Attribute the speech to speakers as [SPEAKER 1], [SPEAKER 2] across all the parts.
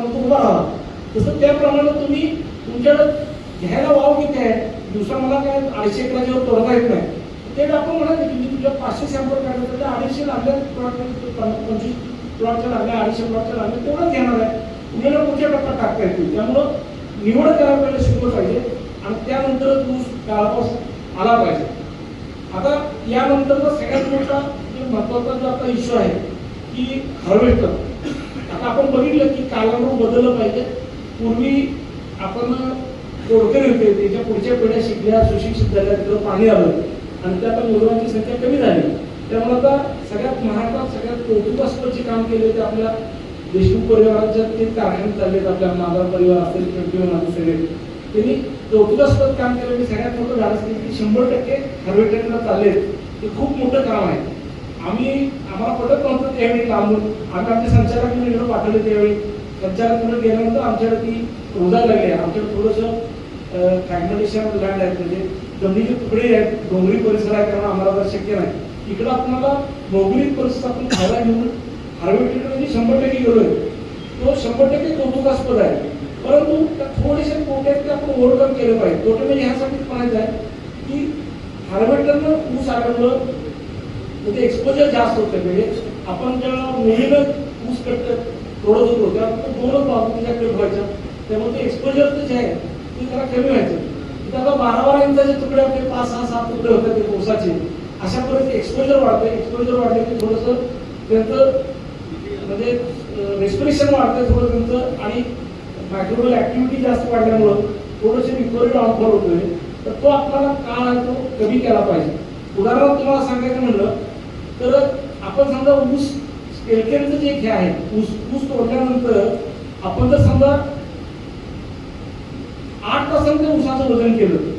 [SPEAKER 1] तो उभा राहा तसं त्याप्रमाणे तुम्ही तुमच्याकडे घ्यायला वाव किती आहे? दुसरा मला काय अडीचशे एकराच्यावर तोडता येत नाही. ते आपण म्हणा की तुम्ही तुमच्या पाचशे सॅम्पल काढलं तर अडीचशे लागल्या प्लॉट पंचवीस प्लॉटच्या लागल्या अडीचशे प्लॉटच्या लागल्या तेवढंच घेणार आहे. तुम्हाला पुढच्या टप्प्यात टाकता येतील? त्यामुळं निवड करायला पहिले शिकवलं पाहिजे आणि त्यानंतर ऊस काळापास आला पाहिजे. आता यानंतरचा सगळ्यात मोठा महत्त्वाचा जो आता इश्यू आहे की हार्वेस्टर आता आपण बघितलं की कालानुरूप बदललं पाहिजे. पूर्वी आपण तोडकरी होते त्याच्या पुढच्या पिढ्या शिकल्या सुशिक्षित झाल्या तिथं पाणी आलं आणि त्या आता मुलांची संख्या कमी झाली. त्यामुळे आता सगळ्यात महाराष्ट्रात सगळ्यात कौतुकास्पद जे काम केले ते आपल्या देशमुख परिवाराच्या ते कारखाने चाललेत आपल्या माझा परिवार असेल किंवा माझे सगळे. त्यांनी कौतुकास्पद काम केलं. की सगळ्यात मोठं झालं असेल की शंभर टक्के हार्वेस्टरला चाललेत ते खूप मोठं काम आहे. आम्ही आम्हाला पटत नव्हतं त्यावेळी लांबून आम्ही आमच्या संचालकांनी म्हणून पाठवले त्यावेळी. संचालकांकडे गेल्यानंतर आमच्याकडे ती रोजा लागली. आहे आमच्याकडे थोडंसं कायमदेशा लँड आहेत. म्हणजे जमिनीचे तुकडे आहेत. डोंगरी परिसर आहे कारण आम्हाला जर शक्य नाही. इकडं आपल्याला भौगोलिक परिस्थिती आपण खायला घेऊन हार्वेस्टर म्हणजे शंभर टक्के गेलो आहे. तो शंभर टक्के कौतुकास्पद आहे. परंतु त्या थोडेसे तोटे आहेत ते आपण ओव्हरकम केलं पाहिजे. तोटे म्हणजे ह्यासाठी म्हणायचं आहे की हार्वेस्टरनं ऊस आढळलं तर ते एक्सपोजर जास्त होतं म्हणजे आपण जेव्हा मुलीनं ऊस कट तोडत होतो त्या फक्त दोनच बाजू त्याच्या कट व्हायच्या त्यामुळे ते एक्सपोजर जे आहे ते जरा कमी व्हायचं. आता बारा बारा इंचाचे तुकडे आपले पाच सहा सात तुकडे होते ते कोसाचे अशा पद्धतीने एक्सपोजर वाढतं एक्सपोजर वाढले की थोडंसं त्यांचं म्हणजे रेस्पिरेशन वाढतं थोडं त्यांचं आणि मायक्रोबल ऍक्टिव्हिटी जास्त वाढल्यामुळं थोडंसं रिकव्हरी डाऊनफॉल होतोय. तर तो आपल्याला काळ आहे तो कमी केला पाहिजे. उदाहरणार्थ तुम्हाला सांगायचं म्हणलं तर आपण समजा ऊस एलकेचं जे हे आहे ऊस ऊस तोडल्यानंतर आपण जर समजा आठ तासांचं ऊसाचं वजन केलं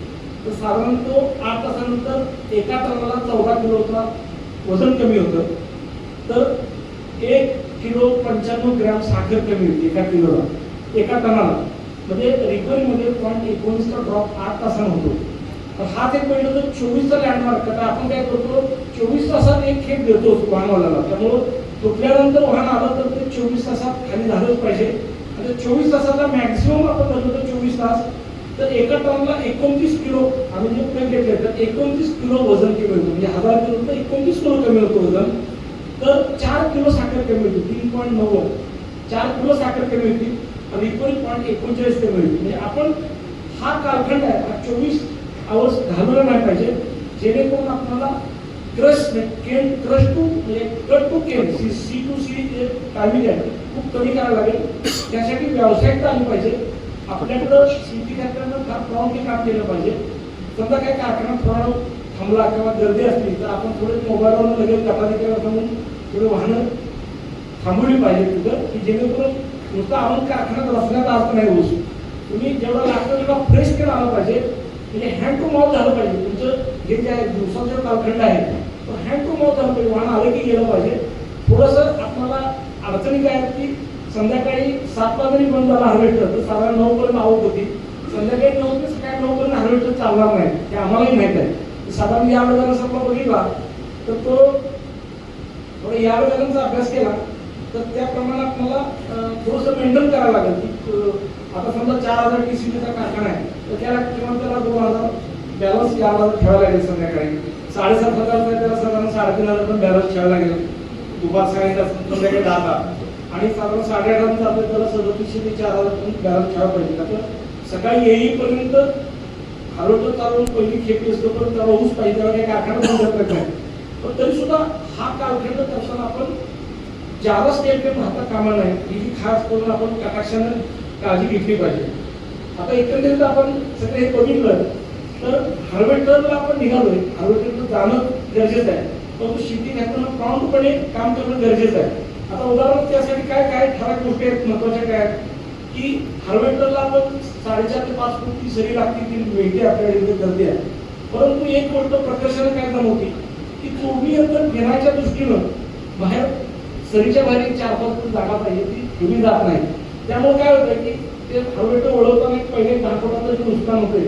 [SPEAKER 1] तर साधारण तो आठ तासानंतर एका टनाला चौदा किलोचा वजन कमी होतं. तर एक किलो पंच्याण्णव ग्रॅम साखर कमी होती एका किलोला एका टनाला. म्हणजे रिकव्हरीमध्ये पॉईंट एकोणीसचा ड्रॉप आठ तासानं होतो. तर हाच एक पहिलं तर चोवीसचा लँडमार्क आता आपण काय करतो चोवीस तासात एक खेप देतो वाहनवाल्याला. त्यामुळं तुटल्यानंतर वाहन आलं तर ते चोवीस तासात खाली झालंच पाहिजे. आणि चोवीस तासाचा मॅक्झिमम आपण धरलं तर चोवीस तास. तर एका टनला एकोणतीस किलो आम्ही जे पेन घेतले तर एकोणतीस किलो वजन कमी होतं. म्हणजे हजार किलो तर एकोणतीस किलो कमी होतं वजन. तर चार किलो साखर कमी होती तीन पॉईंट नव्वद चार किलो साखर कमी होती आणि एकोणीस पॉईंट एकोणचाळीस कमी होती. म्हणजे आपण हा कालखंड आहे हा चोवीस आवर्स घालवला नाही पाहिजे. जेणेकरून आपल्याला क्रश केन क्रश टू म्हणजे cut to cane C C to C जे टायमिंग आहे खूप कमी करावं लागेल. त्यासाठी व्यावसायिकता आली पाहिजे. आपल्याकडं शेती कारखान्यानं फार प्रॉम्प्टली काम केलं पाहिजे. समजा काही कारखाना थोडा थांबला किंवा गर्दी असली तर आपण थोडे मोबाईलवरून लगेच गटाधिकाऱ्याला सांगून थोडे वाहनं थांबवली पाहिजे तिथं की जेणेकरून नुसतं आणून कारखान्यात रचण्याचा अर्थ नाही होऊ तुम्ही जेवढं लागतं तेवढा फ्रेश केलं आलं पाहिजे. म्हणजे हँड टू माउथ झालं पाहिजे. तुमचं जे काय दिवसाचं कालखंड आहे हँड टू माउथ झालं वाहन आलं की गेलं पाहिजे थोडंसं आपल्याला अडचणी काय आहेत की संध्याकाळी सात वाजता बंद झाला हार्वेस्टर तर साधारण नऊ पर्यंत आवक होती संध्याकाळी नऊ ते सकाळी नऊ पर्यंत हार्वेस्टर चालणार नाही. हे आम्हालाही माहीत आहे साधारण या वेळेला समजा बघितला तर तो थोडा या वेळेला अभ्यास केला तर त्याप्रमाणे आपल्याला अं, थोडंसं मेंटेन करावं लागेल की आता समजा चार हजार टी सी कारखाना आहे तर त्याला किमान त्याला दोन हजार बॅलन्स या हजार ठेवायला लागेल संध्याकाळी साडेसात हजार रुपये त्याला साधारण साडेतीन हजार पण बॅलन्स ठेवायला लागेल. दुपार सांगितलं संध्याकाळी दहा आणि साधारण साडेआठ हजार चालतं त्याला सदतीसशे ते चार हजार पण बॅलन्स ठेवायला पाहिजे आता सकाळी येईपर्यंत हार्वेस्टर चालवून पहिली खेपी असतो पण त्याला ऊस पाहिजे त्याला काही कारखाना बंद करत नाही. पण तरी सुद्धा हा कालखंड करताना आपण ज्यादा स्टेट राहता कामा नाही ही खास करून आपण कटाक्षानं काळजी घेतली पाहिजे. आता एकंदरीत आपण सगळं हे बघितलं तर हार्वेस्टरला आपण निघालोय. हार्वेस्टरला जाणं गरजेचं आहे. परंतु शेती घेताना प्रॉम्प्टपणे काम करणं गरजेचं आहे. आता उदाहरण त्यासाठी काय काय ठराविक गोष्टी आहेत महत्त्वाच्या काय आहेत? की हार्वेस्टरला आपण साडेचार ते पाच फूट ती सरी लागते ती मिळते आपल्याकडे गर्दी आहे. परंतु एक गोष्ट प्रकर्षाने काय जाणवती की तोडणी यंत्र घेण्याच्या दृष्टीनं बाहेर सरीच्या बाहेर एक चार पाच फूट जागा पाहिजे ती ठेवली जात नाही. त्यामुळे काय होतं की ते हार्वेस्टर वळवताना एक पहिले फुटाचं जे नुकसान होते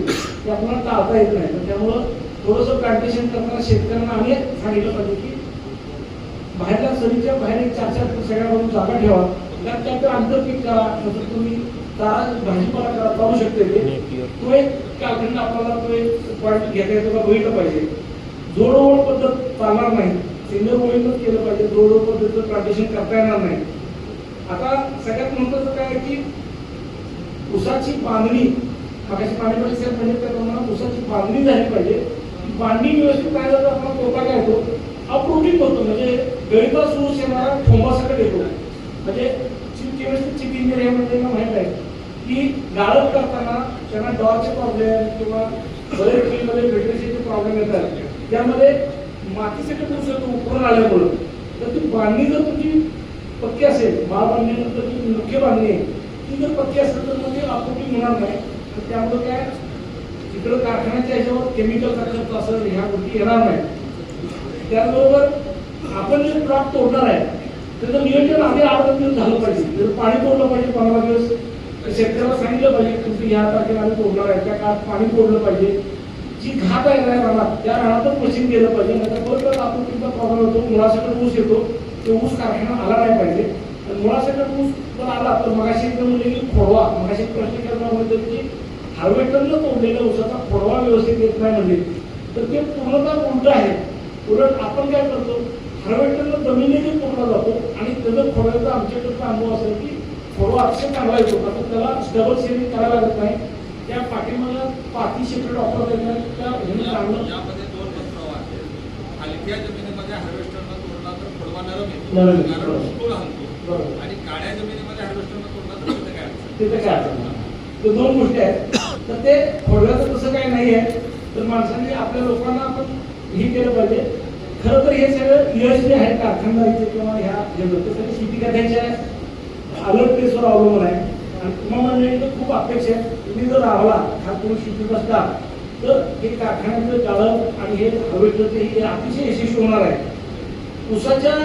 [SPEAKER 1] ते आपल्याला टाळता येत नाही. तर त्यामुळं थोडंसं प्लांटेशन करताना शेतकऱ्यांना आम्ही सांगितलं पाहिजे की बाहेरच्या सरीच्या बाहेर एक चार चार फूट सगळ्या बाजून जागा ठेवा. त्यात त्यात आंतरपीक करा. नंतर तुम्ही चारा भाजीपाला करा चालू शकते ते तो एक कारखाना आपल्याला तो एक पॉईंट घेता येतो का बघितलं पाहिजे. जोडोवड पद्धत चालणार नाही. सिंगल ओळीतच केलं पाहिजे. जोडोवड पद्धतीचं प्लांटेशन करता येणार नाही. आता सगळ्यात महत्वाचं काय आहे की ऊसाची बांधणी मगाशी पाणी परिसर म्हणजे त्याप्रमाणे ऊसाची बांधणी झाली पाहिजे. बांधणी व्यवस्थित काय झालं आपण तोटा काय होतो? अप्रोटीन होतो म्हणजे गळीचा सूस येणारा थोंबासकट येतो म्हणजे चीफ केमिस्ट्री चीफ इंजिनियर हे म्हणजे माहीत आहे की गाळप करताना त्यांना डॉरचे प्रॉब्लेम किंवा बरेच फील्डमध्ये फिल्टरेशनचे प्रॉब्लेम येतात त्यामध्ये मातीसाठी ऊस येतो उकळून आल्यामुळं. तर ती बांधणी जर तुमची पक्की असेल माळ बांधणीनंतर जी मुख्य बांधणी आहे जर पक्की असेल तर मग ते अप्रोटीन होणार नाही. तर त्यामुळे काय तिकडं कारखान्याच्या ह्याच्यावर केमिकलचा खर्च असेल ह्या गोष्टी येणार नाही त्याचबरोबर आपण जे ट्रॉप तोडणार आहे त्याचं नियोजन आधी आठ दिवस झालं पाहिजे. जर पाणी तोडलं पाहिजे पंधरा दिवस शेतकऱ्याला सांगितलं पाहिजे तुमची ह्या तारखेला आम्ही तोडणार आहे. त्या काळात पाणी तोडलं पाहिजे. जी घात आहे नाही राहणार त्या राहणातच मशीन गेलं पाहिजे. नाहीतर बरोबर आपण तुमचा प्रॉब्लेम होतो मुळासकट ऊस येतो. तो ऊस कारखाना आला नाही पाहिजे. मुळासकट ऊस जर आला तर मगाशी म्हणले की खोडवा. मगाशी प्रश्न केला म्हणजे की हार्वेस्टरनं तोडलेल्या ऊसाचा खोडवा व्यवस्थित येत नाही म्हणजे तर ते पूर्णतः उलट आहे. उलट आपण काय करतो? हार्वेस्टरनं जमिनीने तोडला जातो आणि त्याचं खोडव्याचा आमच्याकडचा अनुभव असेल की खोडवा अतिशय चांगला येतो. आता त्याला डबल सेविंग करायला लागत नाही. त्या पाठीमागं पाठी शेकडे ऑफर देणार त्या ह्यानं चांगलं
[SPEAKER 2] यामध्ये दोन प्रस्ताव आहेत हलक्या जमिनीमध्ये हार्वेस्टरनं खोडवा नरम कारण. आणि काळ्या जमिनीमध्ये तोडला तर तिथे काय
[SPEAKER 1] काय दोन गोष्टी आहेत. तर ते खोडव्याचं तसं काही नाही आहे. तर माणसांनी आपल्या लोकांना आपण हे केलं पाहिजे. खरं तर हे सगळं यश जे आहे कारखानदारीचे किंवा ह्या जे लोक सगळे शेती करण्याच्या अलर्टनेसवर अवलंबून आहे. आणि तुम्हाला मंडळीचं खूप अपेक्षा आहे. तुम्ही जर राहिला खास करून शेतीत असता तर हे कारखान्याचं गाळप आणि हे हवेचं हे अतिशय यशस्वी होणार आहे. ऊसाच्या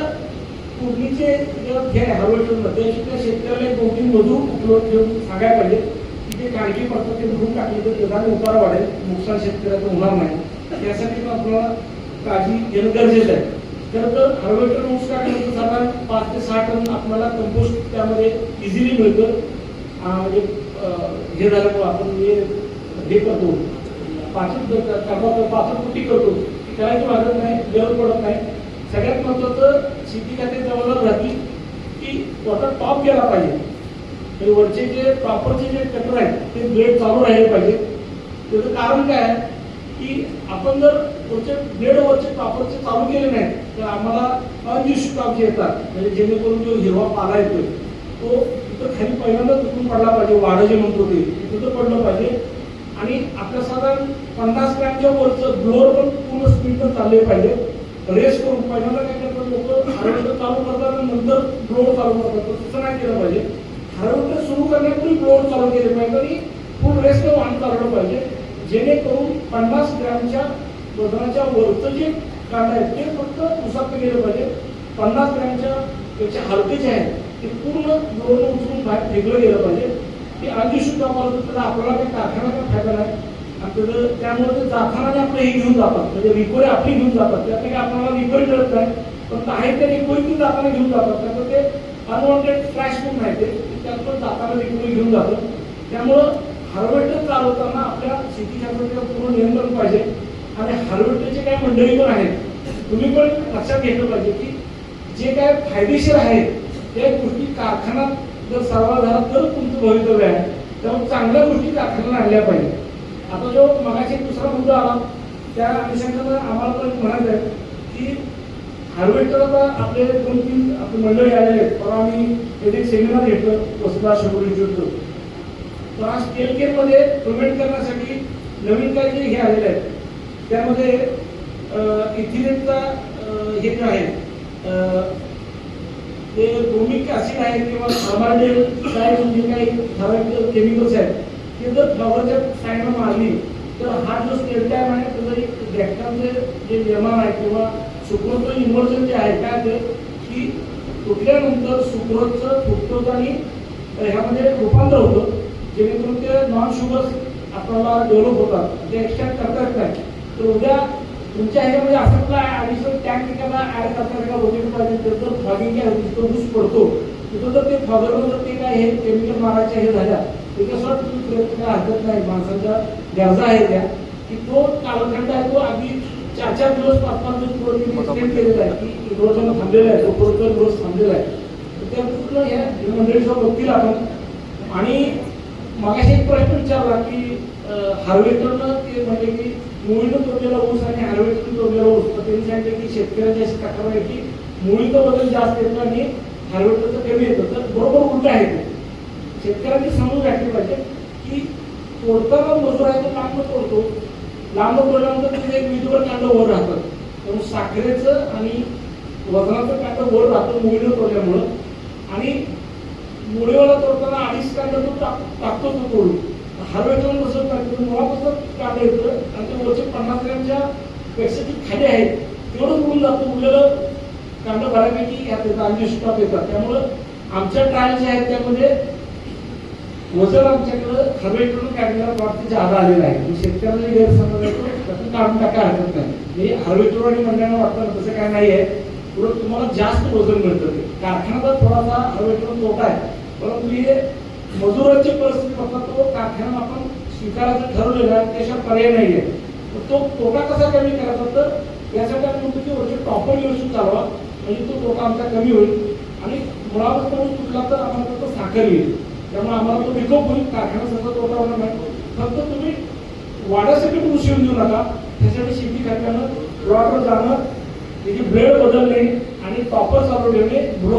[SPEAKER 1] तोडणीचे जेव्हा आहे हार्वेस्टरनं ते त्या शेतकऱ्याला एक दोन तीन मजूर उपलब्ध ठेवून सांगायला पाहिजे की ते काळजी पडतात ते भरून टाकले तर त्याचा उतारा वाढेल नुकसान शेतकऱ्याचं होणार नाही. त्यासाठी पण आपल्याला काळजी घेणं गरजेचं आहे. खरं तर हार्वेस्टर ऊस काढल्यानंतर साधारण पाच ते सहा टन आपल्याला कंपोस्ट त्यामध्ये इझिली मिळतं. म्हणजे हे झालं आपण हे हे करतो. पाचक कर्माचं पाचक कुटी करतो. ती करायची भागत नाही गरज पडत नाही. सगळ्यात महत्वाचं शेती खाते जवळ राहतील की वॉटर टॉप गेला पाहिजे. वरचे जे प्रॉपरचे जे कटर आहेत ते ब्लेड चालू राहिले पाहिजे. त्याचं कारण काय आहे? की आपण जर वरचे ब्लेड वरचे प्रॉपरचे चालू केले नाही तर आम्हाला अनयुष्ट टॉप जे येतात. म्हणजे जेणेकरून जो हिरवा पाला येतोय तो तिथं खाली पहिल्यांदा तुटून पडला पाहिजे. वाढ जे म्हणतो ते तिथं पडलं पाहिजे. आणि आपल्या साधारण पन्नास ग्रॅमच्या वरचं ब्लोअर पण पूर्ण स्पीडनं चालले पाहिजे. रेस करून पहिल्यांदा काय करतात लोक हार्वेस्टर चालू करतात आणि नंतर ब्लोड चालू करतात. तसं नाही केलं पाहिजे. हार्वेस्टर सुरू करण्यापूर्वी ब्लोड चालू केले पाहिजे आणि फुल रेसनं वाहन चालवलं पाहिजे. जेणेकरून पन्नास ग्रॅमच्या वजनाच्या वरचं जे कांदा आहे ते फक्त उसात गेलं पाहिजे. पन्नास ग्रॅमच्या त्याचे हलके जे आहेत ते पूर्ण ब्लोअर उचलून बाहेर फेकलं गेलं पाहिजे. ते अतिशुद्ध वापरलं तर आपल्याला काही कारखान्याचा फायदा नाही. आणि त्याचं त्यामुळे ते जाताना आपलं हे घेऊन जातात म्हणजे रिपोरे आपली घेऊन जातात त्यापैकी काही आपल्याला रिकोरी करत नाही पण काही त्या रिकोरी जाताना घेऊन जातात त्यामुळे ते अनवॉन्टेड फ्लॅश पण नाही ते त्यातून जाताना रिकोरी घेऊन जातात. त्यामुळं हार्वेस्टर चालवताना आपल्या शेतीशास्त्राचं पूर्ण नियंत्रण पाहिजे आणि हार्वेस्टरचे काही मंडळी पण आहेत तुम्ही पण लक्षात घेतलं पाहिजे की जे काय फायदेशीर आहेत त्या गोष्टी कारखान्यात जर सर्वात झाला तर तुमचं भवितव्य आहे त्यामुळे चांगल्या गोष्टी कारखान्याला आणल्या पाहिजे. आता जो मगाशी दुसरा मुद्दा आला त्या अनुषंगानं आम्हाला पण म्हणायचं आहे की हार्वेस्टरला आपले दोन तीन आपले मंडळी आलेले आहेत. परवा आम्ही एक सेमिनार घेतलं वसुधा शंभर इन्स्टिट्यूटचं तर आज स्केल केअरमध्ये पेमेंट करण्यासाठी नवीन काही जे हे आलेले आहेत त्यामध्ये इथिलेटचा हे जे आहे ते ब्रोमिक ॲसिड आहे किंवा थार्माल्डेल काय म्हणजे काही ठराविक केमिकल्स आहेत ते जर फ्लॉवरच्या साईडला मारली तर हा जो स्टेट टाईम आहे त्याचं एक ग्रॅक्टरचे जे निर्माण आहे किंवा सुक्रोजचं इन्व्हर्जन जे आहे काय ते की तुटल्यानंतर सुक्रोजचं फ्रुक्टोज आणि ह्यामध्ये रूपांतर होतं जेणेकरून ते नॉन शुगर्स आपल्याला डेव्हलप होतात ते एक्स्ट्रॅक्ट करता येत नाही. तर उद्या तुमच्या ह्याच्यामध्ये असं ॲडिशनल टँक एखादा ॲड करता का? वगैरे पाहिजे तर फॉगिंग तो ऊस पडतो. तिथं जर ते फॉगरमध्ये ते काय हे केमिकल मारायच्या हे झाल्या. ते तुम्ही प्रयत्न काय हरकत नाही. माणसाच्या गरजा आहेत त्या. की तो कालखंड आहे तो आधी चार चार दिवस पाच पाच दिवस पुढे केलेला आहे. की रोजानं थांबलेला आहे तो पुढचा दिवस थांबलेला आहे. त्या पूर्ण ह्या मंडळीसह बघतील आपण आणि मगाशी एक प्रश्न विचारला की हार्वेस्टरनं ते म्हणजे की मुळीनं तोडलेला ऊस आणि हार्वेस्टरनं तोडलेला ऊस तर त्यांनी सांगितलं की शेतकऱ्यांची अशी तक्रार आहे की मुळीचं वजन जास्त येतं आणि हार्वेस्टरचं कमी येतं. तर बरोबर उलट आहे ते. शेतकऱ्यांनी समजून घातली पाहिजे की तोडताना मजूर आहे तो लांब तोडतो लांब तोडल्यानंतर तिथे एक विधीवर कांड वर राहतं. म्हणून साखरेचं आणि वजनाचं कांड वर राहतं मुळीनं तोडल्यामुळं आणि मुळीवाला तोडताना अडीच कांड तो टाक- टाकतो तो तोडून. हार्वेस्टर कसं टाकतो मुळापासून कांड येतं आणि ते वरचे पन्नास ग्रॅमच्या पेक्षा जी खाली आहेत. तेवढं उडून जातं. उरलेलं कांड बऱ्यापैकी यात येतात आणि स्टॉप येतात. त्यामुळं आमच्या ट्रायल जे आहेत त्यामध्ये वजन आमच्याकडं हार्वेस्टरनं काढलेला प्लॉट जादा आलेला आहे. म्हणजे आणि शेतकऱ्याला गैरसमज येतो त्यातून काढून टाका हरकत नाही. हे हार्वेस्टर आणि मंडळांना वाटतं तसं काय नाही आहे. पुढं तुम्हाला जास्त वजन मिळतं ते. कारखान्याचा थोडासा हार्वेस्टर तोटा आहे. परंतु हे मजुरांची परिस्थिती बघता तो कारखाना आपण स्वीकारायचं ठरवलेलं आहे. त्याशिवाय पर्याय नाही आहे. तर तो तोटा कसा कमी करायचा तर यासाठी आपण म्हणतो की वरचे टॉपर व्यवस्थित चालवा. म्हणजे तो तोटा आमचा कमी होईल. आणि मुळापासून तुटला तर आम्हाला साखर येईल त्यामुळे आम्हाला तो रिकप होईल कारखान्याचा तोटा होणार नाही. फक्त तुम्ही वाढासाठी ऊस देऊ नका. त्यासाठी शेती खात्यानं प्लॉटवर जाणं त्याची ब्लेड बदलणे आणि टॉपर चालू ठेवणे.